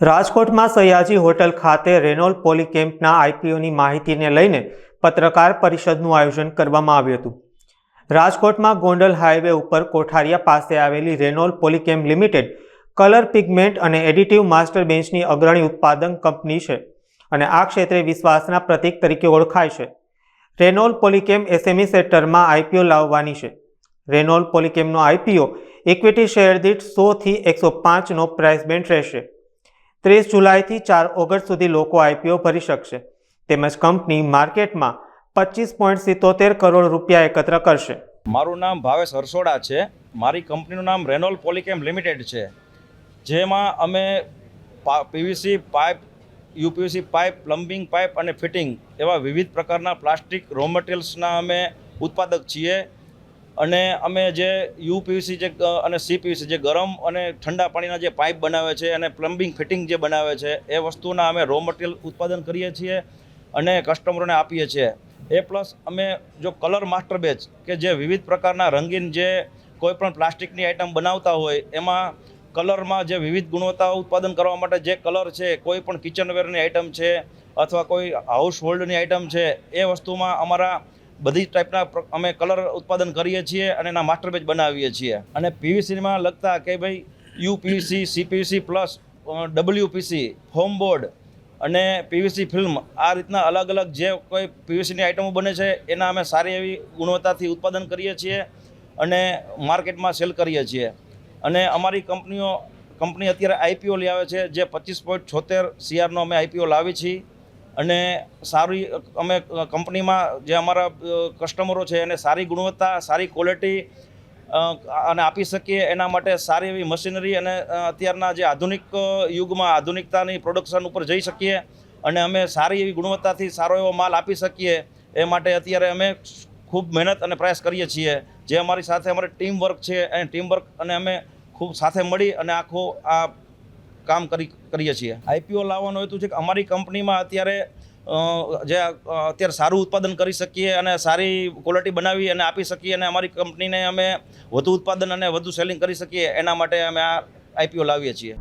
રાજકોટમાં સયાજી હોટલ ખાતે રેનોલ પોલીકેમ્પના આઈપીઓની માહિતીને લઈને પત્રકાર પરિષદનું આયોજન કરવામાં આવ્યું હતું. રાજકોટમાં ગોંડલ હાઈવે ઉપર કોઠારિયા પાસે આવેલી Renol Polychem limited colour pigment અને એડિટિવ માસ્ટર બેન્ચની અગ્રણી ઉત્પાદન કંપની છે અને આ ક્ષેત્રે વિશ્વાસના પ્રતીક તરીકે ઓળખાય છે. રેનોલ પોલીકેમ એસએમઈ સેક્ટરમાં આઈપીઓ લાવવાની છે. રેનોલ પોલીકેમનો આઈપીઓ ઇક્વિટી શેર દીઠ સોથી એકસો પાંચનો પ્રાઇસ બેન્ડ રહેશે. ત્રીસ જુલાઈથી ચાર ઓગસ્ટ સુધી લોકો આઈપીઓ ભરી શકશે. તેમજ કંપની માર્કેટમાં પચીસ પોઈન્ટ સિત્તોતેર કરોડ રૂપિયા એકત્ર કરશે. મારું નામ ભાવેશ હરસોડા છે. મારી કંપનીનું નામ રેનોલ પોલીકેમ લિમિટેડ છે. જેમાં અમે PVC pipe, UPVC pipe, plumbing pipe અને ફિટિંગ એવા વિવિધ પ્રકારના પ્લાસ્ટિક, રો મટીરિયલ્સના અમે ઉત્પાદક છીએ. અને અમે જે યુપીવીસી જે અને સીપીવીસી જે ગરમ અને ઠંડા પાણીના જે પાઇપ બનાવે છે અને પ્લમ્બિંગ ફિટિંગ જે બનાવે છે, એ વસ્તુના અમે રો મટીરિયલ ઉત્પાદન કરીએ છીએ અને કસ્ટમરોને આપીએ છીએ. એ પ્લસ અમે જો કલર માસ્ટર બેચ કે જે વિવિધ પ્રકારના રંગીન જે કોઈપણ પ્લાસ્ટિકની આઇટમ બનાવતા હોય, એમાં કલરમાં જે વિવિધ ગુણવત્તાઓ ઉત્પાદન કરવા માટે જે કલર છે, કોઈ પણ કિચનવેરની આઇટમ છે અથવા કોઈ હાઉસ હોલ્ડની આઇટમ છે, એ વસ્તુમાં અમારા બધી ટાઈપના અમે કલર ઉત્પાદન કરીએ છીએ અને એના માસ્ટર બેચ બનાવીએ છીએ. અને પીવીસીમાં લગતા કે ભાઈ UPVC CPVC plus WPC foam board અને પીવીસી ફિલ્મ આ રીતના અલગ અલગ જે કોઈ પીવીસીની આઇટમો બને છે, એના અમે સારી એવી ગુણવત્તાથી ઉત્પાદન કરીએ છીએ અને માર્કેટમાં સેલ કરીએ છીએ. અને અમારી કંપનીઓ કંપની અત્યારે આઈપીઓ લઈ આવે છે, જે પચીસ પોઈન્ટ છોતેર સીઆરનો અમે આઈપીઓ લાવી છીએ. અને સારી, અમે કંપનીમાં જે અમારા કસ્ટમરો છે એને સારી ગુણવત્તા, સારી ક્વોલિટી અને આપી શકીએ એના માટે સારી એવી મશીનરી અને અત્યારના જે આધુનિક યુગમાં આધુનિકતાની પ્રોડક્શન ઉપર જઈ શકીએ અને અમે સારી એવી ગુણવત્તાથી સારો એવો માલ આપી શકીએ એ માટે અત્યારે અમે ખૂબ મહેનત અને પ્રયાસ કરીએ છીએ. જે અમારી સાથે અમારે ટીમ વર્ક છે અને ટીમ વર્ક અને અમે ખૂબ સાથે મળી અને આખો આ કામ કરી કરીએ છીએ. આઈપીઓ લાવવાનો હેતુ છે કે અમારી કંપનીમાં અત્યારે જે અત્યારે સારું ઉત્પાદન કરી શકીએ અને સારી ક્વોલિટી બનાવી અને આપી શકીએ અને અમારી કંપનીને અમે વધુ ઉત્પાદન અને વધુ સેલિંગ કરી શકીએ, એના માટે અમે આ આઈપીઓ લાવીએ છીએ.